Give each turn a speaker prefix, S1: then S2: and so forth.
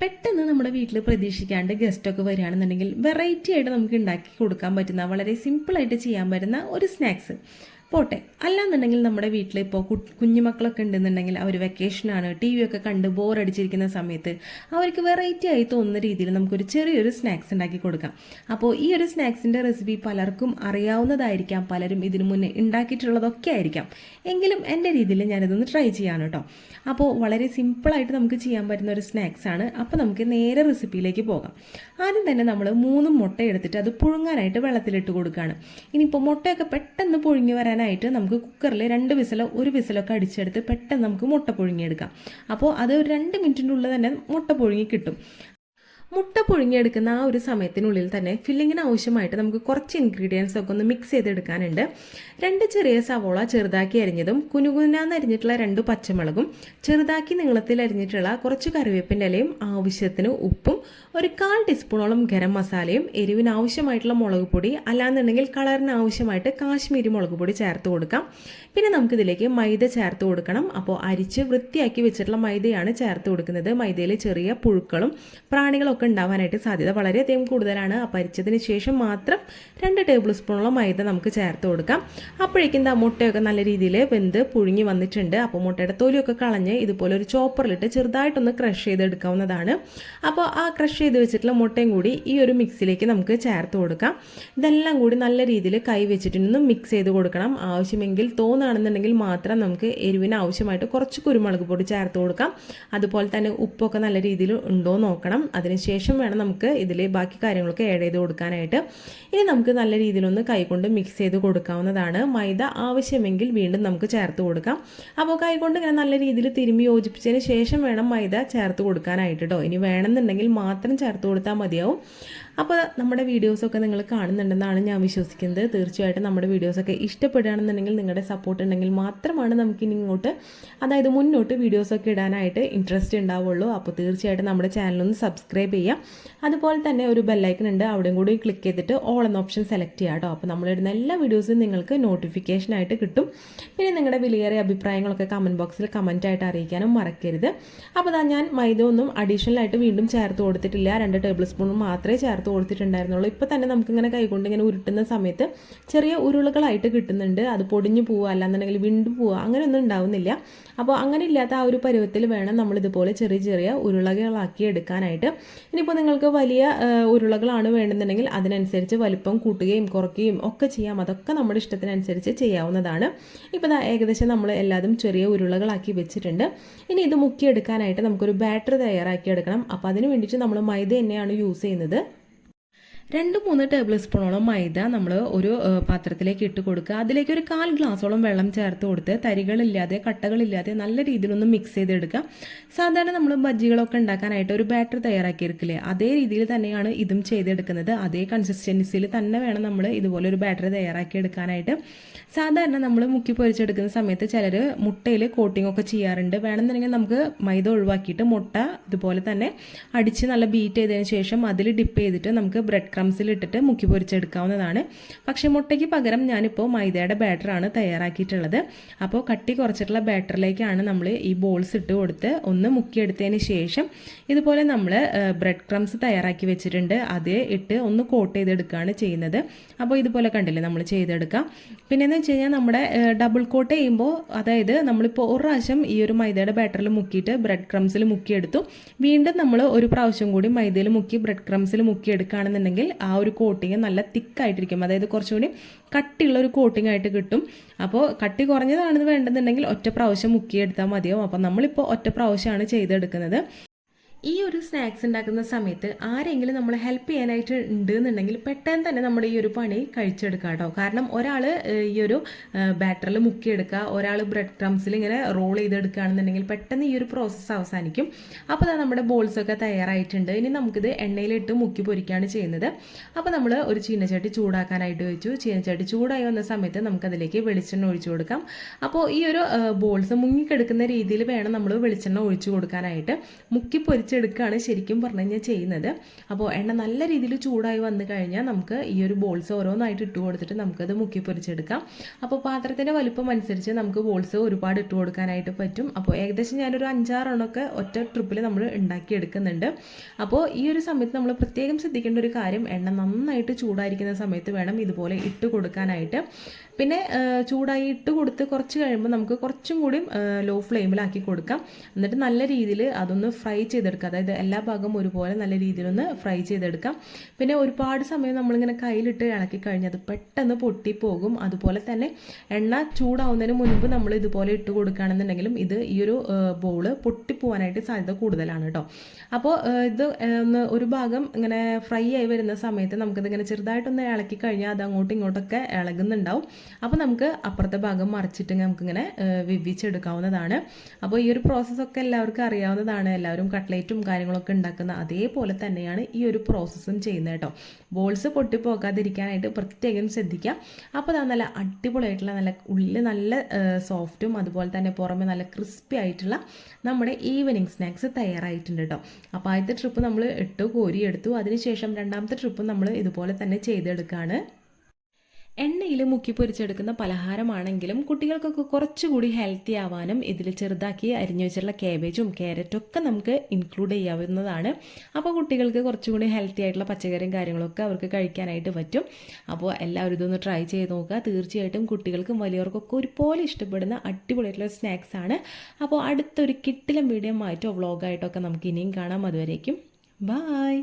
S1: പെട്ടെന്ന് നമ്മുടെ വീട്ടിൽ പ്രതീക്ഷിക്കാണ്ട് ഗസ്റ്റൊക്കെ വരികയാണെന്നുണ്ടെങ്കിൽ വെറൈറ്റി ആയിട്ട് നമുക്ക് ഉണ്ടാക്കി കൊടുക്കാൻ പറ്റുന്ന വളരെ സിമ്പിളായിട്ട് ചെയ്യാൻ പറ്റുന്ന ഒരു സ്നാക്സ് പോട്ടെ. അല്ലാന്നുണ്ടെങ്കിൽ നമ്മുടെ വീട്ടിൽ ഇപ്പോൾ കുഞ്ഞുമക്കളൊക്കെ ഉണ്ടെന്നുണ്ടെങ്കിൽ അവർ വെക്കേഷനാണ് ടി വി ഒക്കെ കണ്ട് ബോറടിച്ചിരിക്കുന്ന സമയത്ത് അവർക്ക് വെറൈറ്റി ആയി തോന്നുന്ന രീതിയിൽ നമുക്കൊരു ചെറിയൊരു സ്നാക്സ് ഉണ്ടാക്കി കൊടുക്കാം. അപ്പോൾ ഈ ഒരു സ്നാക്സിന്റെ റെസിപ്പി പലർക്കും അറിയാവുന്നതായിരിക്കാം പലരും ഇതിനു മുന്നേ ഉണ്ടാക്കിയിട്ടുള്ളതൊക്കെ ആയിരിക്കാം. എങ്കിലും എന്റെ രീതിയിൽ ഞാനിതൊന്ന് ട്രൈ ചെയ്യാൻ കേട്ടോ അപ്പോൾ വളരെ സിമ്പിളായിട്ട് നമുക്ക് ചെയ്യാൻ പറ്റുന്ന ഒരു സ്നാക്സ് ആണ്. അപ്പോൾ നമുക്ക് നേരെ റെസിപ്പിയിലേക്ക് പോകാം. ആദ്യം തന്നെ നമ്മൾ മൂന്ന് മുട്ട എടുത്തിട്ട് അത് പുഴുങ്ങാനായിട്ട് വെള്ളത്തിലിട്ട് കൊടുക്കുകയാണ് ഇനിയിപ്പോൾ മുട്ടയൊക്കെ പെട്ടെന്ന് പുഴുങ്ങി വരാനായിട്ട് നമുക്ക് കുക്കറിൽ രണ്ട് വിസലോ ഒരു വിസലൊക്കെ അടിച്ചെടുത്ത് പെട്ടെന്ന് നമുക്ക് മുട്ട പുഴുങ്ങിയെടുക്കാം. അപ്പോൾ അത് ഒരു രണ്ട് മിനിറ്റിന്റെ ഉള്ളിൽ തന്നെ മുട്ട പുഴുങ്ങി കിട്ടും. മുട്ട പുഴുങ്ങിയെടുക്കുന്ന ആ ഒരു സമയത്തിനുള്ളിൽ തന്നെ ഫില്ലിങ്ങിന് ആവശ്യമായിട്ട് നമുക്ക് കുറച്ച് ഇൻഗ്രീഡിയൻസ് ഒക്കെ ഒന്ന് മിക്സ് ചെയ്തെടുക്കാനുണ്ട്. രണ്ട് ചെറിയ സവോള ചെറുതാക്കി അരിഞ്ഞതും കുനുകുനാന്ന് അരിഞ്ഞിട്ടുള്ള രണ്ട് പച്ചമുളകും ചെറുതാക്കി നീളത്തിൽ അരിഞ്ഞിട്ടുള്ള കുറച്ച് കറിവേപ്പിന്റെ ഇലയും ആവശ്യത്തിന് ഉപ്പും ഒരു കാൽ ടീസ്പൂണോളം ഗരം മസാലയും എരിവിന് ആവശ്യമായിട്ടുള്ള മുളക് പൊടി അല്ലാന്നുണ്ടെങ്കിൽ കളറിന് ആവശ്യമായിട്ട് കാശ്മീരി മുളക് പൊടി ചേർത്ത് കൊടുക്കാം. പിന്നെ നമുക്കിതിലേക്ക് മൈദ ചേർത്ത് കൊടുക്കണം. അപ്പോൾ അരിച്ച് വൃത്തിയാക്കി വെച്ചിട്ടുള്ള മൈദയാണ് ചേർത്ത് കൊടുക്കുന്നത്. മൈദയിൽ ചെറിയ പുഴുക്കളും പ്രാണികളൊക്കെ ഒക്കെ ഉണ്ടാവാനായിട്ട് സാധ്യത വളരെയധികം കൂടുതലാണ്. അപ്പോൾ ശേഷം മാത്രം രണ്ട് ടേബിൾ സ്പൂണോളം മൈദ നമുക്ക് ചേർത്ത് കൊടുക്കാം. അപ്പോഴേക്കും എന്താ മുട്ടയൊക്കെ നല്ല രീതിയിൽ വെന്ത് പുഴുങ്ങി വന്നിട്ടുണ്ട്. അപ്പോൾ മുട്ടയുടെ തൊലിയൊക്കെ കളഞ്ഞ് ഇതുപോലെ ഒരു ചോപ്പറിലിട്ട് ചെറുതായിട്ടൊന്ന് ക്രഷ് ചെയ്തെടുക്കാവുന്നതാണ്. അപ്പോൾ ആ ക്രഷ് ചെയ്ത് വെച്ചിട്ടുള്ള മുട്ടയും കൂടി ഈ ഒരു മിക്സിലേക്ക് നമുക്ക് ചേർത്ത് കൊടുക്കാം. ഇതെല്ലാം കൂടി നല്ല രീതിയിൽ കൈ വെച്ചിട്ടൊന്ന് മിക്സ് ചെയ്ത് കൊടുക്കണം. ആവശ്യമെങ്കിൽ തോന്നുകയാണെന്നുണ്ടെങ്കിൽ മാത്രം നമുക്ക് എരിവിന് ആവശ്യമായിട്ട് കുറച്ച് കുരുമുളക് പൊടി ചേർത്ത് കൊടുക്കാം. അതുപോലെ തന്നെ ഉപ്പൊക്കെ നല്ല രീതിയിൽ ഉണ്ടോ നോക്കണം. അതിന് ശേഷം വേണം നമുക്ക് ഇതിൽ ബാക്കി കാര്യങ്ങളൊക്കെ ആഡ് ചെയ്ത് കൊടുക്കാനായിട്ട്. ഇനി നമുക്ക് നല്ല രീതിയിലൊന്ന് കൈകൊണ്ട് മിക്സ് ചെയ്ത് കൊടുക്കാവുന്നതാണ്. മൈദ ആവശ്യമെങ്കിൽ വീണ്ടും നമുക്ക് ചേർത്ത് കൊടുക്കാം. അപ്പോൾ കൈകൊണ്ട് ഇങ്ങനെ നല്ല രീതിയിൽ തിരുമ്പി യോജിപ്പിച്ചതിന് ശേഷം വേണം മൈദ ചേർത്ത് കൊടുക്കാനായിട്ട് കേട്ടോ ഇനി വേണമെന്നുണ്ടെങ്കിൽ മാത്രം ചേർത്ത് കൊടുത്താൽ മതിയാവും. അപ്പോൾ നമ്മുടെ വീഡിയോസൊക്കെ നിങ്ങൾ കാണുന്നുണ്ടെന്നാണ് ഞാൻ വിശ്വസിക്കുന്നത്. തീർച്ചയായിട്ടും നമ്മുടെ വീഡിയോസൊക്കെ ഇഷ്ടപ്പെടുകയാണെന്നുണ്ടെങ്കിൽ നിങ്ങളുടെ സപ്പോർട്ട് ഉണ്ടെങ്കിൽ മാത്രമാണ് നമുക്ക് ഇനി ഇങ്ങോട്ട് അതായത് മുന്നോട്ട് വീഡിയോസൊക്കെ ഇടാനായിട്ട് ഇൻട്രസ്റ്റ് ഉണ്ടാവുള്ളൂ. അപ്പോൾ തീർച്ചയായിട്ടും നമ്മുടെ ചാനലൊന്ന് സബ്സ്ക്രൈബ് ചെയ്യാം. അതുപോലെ തന്നെ ഒരു ബെല്ലൈക്കൺ ഉണ്ട്. അവിടെയും കൂടി ക്ലിക്ക് ചെയ്തിട്ട് ഓൾ എന്ന ഓപ്ഷൻ സെലക്ട് ചെയ്യാം കേട്ടോ അപ്പോൾ നമ്മളിടുന്ന എല്ലാ വീഡിയോസും നിങ്ങൾക്ക് നോട്ടിഫിക്കേഷനായിട്ട് കിട്ടും. പിന്നെ നിങ്ങളുടെ വിലയേറിയ അഭിപ്രായങ്ങളൊക്കെ കമന്റ് ബോക്സിൽ കമന്റായിട്ട് അറിയിക്കാനും മറക്കരുത്. അപ്പോൾ അതാ ഞാൻ മൈദ ഒന്നും അഡീഷണലായിട്ട് വീണ്ടും ചേർത്ത് കൊടുത്തിട്ടില്ല. രണ്ട് ടേബിൾ സ്പൂൺ മാത്രമേ ചേർത്ത് കൊടുത്തിട്ടുണ്ടായിരുന്നുള്ളൂ. ഇപ്പോൾ തന്നെ നമുക്കിങ്ങനെ കൈകൊണ്ട് ഇങ്ങനെ ഉരുട്ടുന്ന സമയത്ത് ചെറിയ ഉരുളകളായിട്ട് കിട്ടുന്നുണ്ട്. അത് പൊടിഞ്ഞു പോവുക അല്ലാന്നുണ്ടെങ്കിൽ വിണ്ടു പോവുക അങ്ങനെയൊന്നും ഉണ്ടാവുന്നില്ല. അപ്പോൾ അങ്ങനെ ഇല്ലാത്ത ആ ഒരു പരുവത്തിൽ വേണം നമ്മളിതുപോലെ ചെറിയ ചെറിയ ഉരുളകളാക്കി എടുക്കാനായിട്ട്. ഇനിയിപ്പോൾ നിങ്ങൾക്ക് വലിയ ഉരുളകളാണ് വേണമെന്നുണ്ടെങ്കിൽ അതിനനുസരിച്ച് വലിപ്പം കൂട്ടുകയും കുറയ്ക്കുകയും ഒക്കെ ചെയ്യാം. അതൊക്കെ നമ്മുടെ ഇഷ്ടത്തിനനുസരിച്ച് ചെയ്യാവുന്നതാണ്. ഇപ്പോൾ ഏകദേശം നമ്മൾ എല്ലാതും ചെറിയ ഉരുളകളാക്കി വെച്ചിട്ടുണ്ട്. ഇനി ഇത് മുക്കിയെടുക്കാനായിട്ട് നമുക്കൊരു ബാറ്റർ തയ്യാറാക്കി എടുക്കണം. അപ്പോൾ അതിന് വേണ്ടിയിട്ട് നമ്മൾ മൈദ തന്നെയാണ് യൂസ് ചെയ്യുന്നത്. രണ്ട് മൂന്ന് ടേബിൾ സ്പൂണോളം മൈദ നമ്മൾ ഒരു പാത്രത്തിലേക്ക് ഇട്ട് കൊടുക്കുക. അതിലേക്ക് ഒരു കാൽ ഗ്ലാസോളം വെള്ളം ചേർത്ത് കൊടുത്ത് തരികളില്ലാതെ കട്ടകളില്ലാതെ നല്ല രീതിയിലൊന്ന് മിക്സ് ചെയ്തെടുക്കുക. സാധാരണ നമ്മൾ ബജ്ജികളൊക്കെ ഉണ്ടാക്കാനായിട്ട് ഒരു ബാറ്റർ തയ്യാറാക്കിയിരിക്കില്ലേ അതേ രീതിയിൽ തന്നെയാണ് ഇതും ചെയ്തെടുക്കുന്നത്. അതേ കൺസിസ്റ്റൻസിയിൽ തന്നെ വേണം നമ്മൾ ഇതുപോലെ ഒരു ബാറ്റർ തയ്യാറാക്കി എടുക്കാനായിട്ട് സാധാരണ നമ്മൾ മുക്കി പൊരിച്ചെടുക്കുന്ന സമയത്ത് ചിലർ മുട്ടയിൽ കോട്ടിംഗ് ഒക്കെ ചെയ്യാറുണ്ട്. വേണമെന്നുണ്ടെങ്കിൽ നമുക്ക് മൈദ ഒഴിവാക്കിയിട്ട് മുട്ട ഇതുപോലെ തന്നെ അടിച്ച് നല്ല ബീറ്റ് ചെയ്തതിന് ശേഷം അതിൽ ഡിപ്പ് ചെയ്തിട്ട് നമുക്ക് ബ്രെഡ് ക്രംസിലിട്ടിട്ട് മുക്കി പൊരിച്ചെടുക്കാവുന്നതാണ്. പക്ഷേ മുട്ടയ്ക്ക് പകരം ഞാനിപ്പോൾ മൈദയുടെ ബാറ്ററാണ് തയ്യാറാക്കിയിട്ടുള്ളത്. അപ്പോൾ കട്ടി കുറച്ചിട്ടുള്ള ബാറ്ററിലേക്കാണ് നമ്മൾ ഈ ബോൾസ് ഇട്ട് കൊടുത്ത് ഒന്ന് മുക്കിയെടുത്തതിന് ശേഷം ഇതുപോലെ നമ്മൾ ബ്രെഡ് ക്രംസ് തയ്യാറാക്കി വെച്ചിട്ടുണ്ട്. അത് ഇട്ട് ഒന്ന് കോട്ട് ചെയ്തെടുക്കുകയാണ് ചെയ്യുന്നത്. അപ്പോൾ ഇതുപോലെ കണ്ടില്ലേ നമ്മൾ ചെയ്തെടുക്കാം. പിന്നെ എന്ന് വെച്ച് കഴിഞ്ഞാൽ നമ്മുടെ ഡബിൾ കോട്ട് ചെയ്യുമ്പോൾ അതായത് നമ്മളിപ്പോൾ ഒരു പ്രാവശ്യം ഈ ഒരു മൈദയുടെ ബാറ്ററിൽ മുക്കിയിട്ട് ബ്രെഡ് ക്രംസിൽ മുക്കിയെടുത്തു. വീണ്ടും നമ്മൾ ഒരു പ്രാവശ്യം കൂടി മൈദയിൽ മുക്കി ബ്രെഡ് ക്രംസിൽ ആ ഒരു കോട്ടിങ് നല്ല തിക്കായിട്ടിരിക്കും. അതായത് കുറച്ചുകൂടി കട്ടിയുള്ള ഒരു കോട്ടിങ് ആയിട്ട് കിട്ടും. അപ്പോൾ കട്ടി കുറഞ്ഞതാണെന്ന് വേണ്ടെന്നുണ്ടെങ്കിൽ ഒറ്റ പ്രാവശ്യം മുക്കിയെടുത്താൽ മതിയാവും. അപ്പോൾ നമ്മളിപ്പോൾ ഒറ്റ പ്രാവശ്യമാണ് ചെയ്തെടുക്കുന്നത്. ഈ ഒരു സ്നാക്സ് ഉണ്ടാക്കുന്ന സമയത്ത് ആരെങ്കിലും നമ്മൾ ഹെൽപ്പ് ചെയ്യാനായിട്ട് ഉണ്ട് എന്നുണ്ടെങ്കിൽ പെട്ടെന്ന് തന്നെ നമ്മൾ ഈ ഒരു പണി കഴിച്ചെടുക്കാം കേട്ടോ. കാരണം ഒരാൾ ഈ ഒരു ബാറ്ററിൽ മുക്കിയെടുക്കുക ഒരാൾ ബ്രെഡ് ക്രംസിൽ ഇങ്ങനെ റോൾ ചെയ്തെടുക്കുകയാണെന്നുണ്ടെങ്കിൽ പെട്ടെന്ന് ഈ ഒരു പ്രോസസ്സ് അവസാനിക്കും. അപ്പോൾ നമ്മുടെ ബോൾസൊക്കെ തയ്യാറായിട്ടുണ്ട്. ഇനി നമുക്കിത് എണ്ണയിലിട്ട് മുക്കി പൊരിക്കുകയാണ് ചെയ്യുന്നത്. അപ്പോൾ നമ്മൾ ഒരു ചീനച്ചട്ടി ചൂടാക്കാനായിട്ട് വെച്ചു. ചീനച്ചട്ടി ചൂടായി വന്ന സമയത്ത് നമുക്കതിലേക്ക് വെളിച്ചെണ്ണ ഒഴിച്ചു കൊടുക്കാം. അപ്പോൾ ഈ ഒരു ബോൾസ് മുങ്ങിക്കെടുക്കുന്ന രീതിയിൽ വേണം നമ്മൾ വെളിച്ചെണ്ണ ഒഴിച്ചു കൊടുക്കാനായിട്ട്. മുക്കി പൊരി പൊരിച്ചെടുക്കുകയാണ് ശരിക്കും പറഞ്ഞു കഴിഞ്ഞാൽ ചെയ്യുന്നത്. അപ്പോൾ എണ്ണ നല്ല രീതിയിൽ ചൂടായി വന്നു കഴിഞ്ഞാൽ നമുക്ക് ഈ ഒരു ബോൾസ് ഓരോന്നായിട്ട് ഇട്ട് കൊടുത്തിട്ട് നമുക്കത് മുക്കി പൊരിച്ചെടുക്കാം. അപ്പോൾ പാത്രത്തിന്റെ വലുപ്പം അനുസരിച്ച് നമുക്ക് ബോൾസ് ഒരുപാട് ഇട്ട് കൊടുക്കാനായിട്ട് പറ്റും. അപ്പോൾ ഏകദേശം ഞാനൊരു അഞ്ചാറെണ്ണമൊക്കെ ഒറ്റ ട്രിപ്പിൽ നമ്മൾ ഉണ്ടാക്കിയെടുക്കുന്നുണ്ട് അപ്പോൾ ഈ ഒരു സമയത്ത് നമ്മൾ പ്രത്യേകം ശ്രദ്ധിക്കേണ്ട ഒരു കാര്യം എണ്ണ നന്നായിട്ട് ചൂടായിരിക്കുന്ന സമയത്ത് വേണം ഇതുപോലെ ഇട്ട് കൊടുക്കാനായിട്ട്. പിന്നെ ചൂടായി ഇട്ട് കൊടുത്ത് കുറച്ച് കഴിയുമ്പോൾ നമുക്ക് കുറച്ചും കൂടി ലോ ഫ്ലെയിമിലാക്കി കൊടുക്കാം. എന്നിട്ട് നല്ല രീതിയിൽ അതൊന്ന് ഫ്രൈ ചെയ്തെടുക്കാം. അതായത് എല്ലാ ഭാഗവും ഒരുപോലെ നല്ല രീതിയിലൊന്ന് ഫ്രൈ ചെയ്തെടുക്കാം. പിന്നെ ഒരുപാട് സമയം നമ്മളിങ്ങനെ കയ്യിലിട്ട് ഇളക്കി കഴിഞ്ഞാൽ അത് പെട്ടെന്ന് പൊട്ടിപ്പോകും. അതുപോലെ തന്നെ എണ്ണ ചൂടാവുന്നതിന് മുൻപ് നമ്മൾ ഇതുപോലെ ഇട്ട് കൊടുക്കുകയാണെന്നുണ്ടെങ്കിലും ഇത് ഈ ഒരു ബോൾ പൊട്ടിപ്പോവാനായിട്ട് സാധ്യത കൂടുതലാണ് കേട്ടോ അപ്പോൾ ഇത് ഒന്ന് ഒരു ഭാഗം ഇങ്ങനെ ഫ്രൈ ആയി വരുന്ന സമയത്ത് നമുക്കിതിങ്ങനെ ചെറുതായിട്ടൊന്ന് ഇളക്കി കഴിഞ്ഞാൽ അത് അങ്ങോട്ടും ഇങ്ങോട്ടൊക്കെ ഇളകുന്നുണ്ടാവും. അപ്പോൾ നമുക്ക് അപ്പുറത്തെ ഭാഗം മറിച്ചിട്ട് നമുക്കിങ്ങനെ വിവിച്ചെടുക്കാവുന്നതാണ്. അപ്പോൾ ഈ ഒരു പ്രോസസ്സൊക്കെ എല്ലാവർക്കും അറിയാവുന്നതാണ്. എല്ലാവരും കട്ട്ലേറ്റും കാര്യങ്ങളൊക്കെ ഉണ്ടാക്കുന്ന അതേപോലെ തന്നെയാണ് ഈ ഒരു പ്രോസസ്സും ചെയ്യുന്നത് കേട്ടോ. ബോൾസ് പൊട്ടിപ്പോകാതിരിക്കാനായിട്ട് പ്രത്യേകം ശ്രദ്ധിക്കുക. അപ്പോൾ അത് നല്ല അടിപൊളിയായിട്ടുള്ള നല്ല ഉള്ളിൽ നല്ല സോഫ്റ്റും അതുപോലെ തന്നെ പുറമെ നല്ല ക്രിസ്പി ആയിട്ടുള്ള നമ്മുടെ ഈവനിങ് സ്നാക്സ് തയ്യാറായിട്ടുണ്ട് കേട്ടോ. അപ്പോൾ ആദ്യത്തെ ട്രിപ്പ് നമ്മൾ എട്ട് കോരിയെടുത്തു. അതിനുശേഷം രണ്ടാമത്തെ ട്രിപ്പ് നമ്മൾ ഇതുപോലെ തന്നെ ചെയ്തെടുക്കുകയാണ് എണ്ണയിൽ മുക്കി പൊരിച്ചെടുക്കുന്ന പലഹാരമാണെങ്കിലും കുട്ടികൾക്കൊക്കെ കുറച്ചുകൂടി ഹെൽത്തി ആവാനും ഇതിൽ ചെറുതാക്കി അരിഞ്ഞു വെച്ചിട്ടുള്ള കാബേജും ക്യാരറ്റും ഒക്കെ നമുക്ക് ഇൻക്ലൂഡ് ചെയ്യാവുന്നതാണ്. അപ്പോൾ കുട്ടികൾക്ക് കുറച്ചുകൂടി ഹെൽത്തി ആയിട്ടുള്ള പച്ചക്കറിയും കാര്യങ്ങളൊക്കെ അവർക്ക് കഴിക്കാനായിട്ട് പറ്റും. അപ്പോൾ എല്ലാവരും ഇതൊന്ന് ട്രൈ ചെയ്ത് നോക്കുക. തീർച്ചയായിട്ടും കുട്ടികൾക്കും വലിയവർക്കൊക്കെ ഒരുപോലെ ഇഷ്ടപ്പെടുന്ന അടിപൊളിയായിട്ടുള്ള സ്നാക്സ് ആണ്. അപ്പോൾ അടുത്തൊരു കിട്ടിലും വീഡിയോ ആയിട്ടോ വ്ളോഗായിട്ടോ ഒക്കെ നമുക്ക് ഇനിയും കാണാം. അതുവരേക്കും ബായ്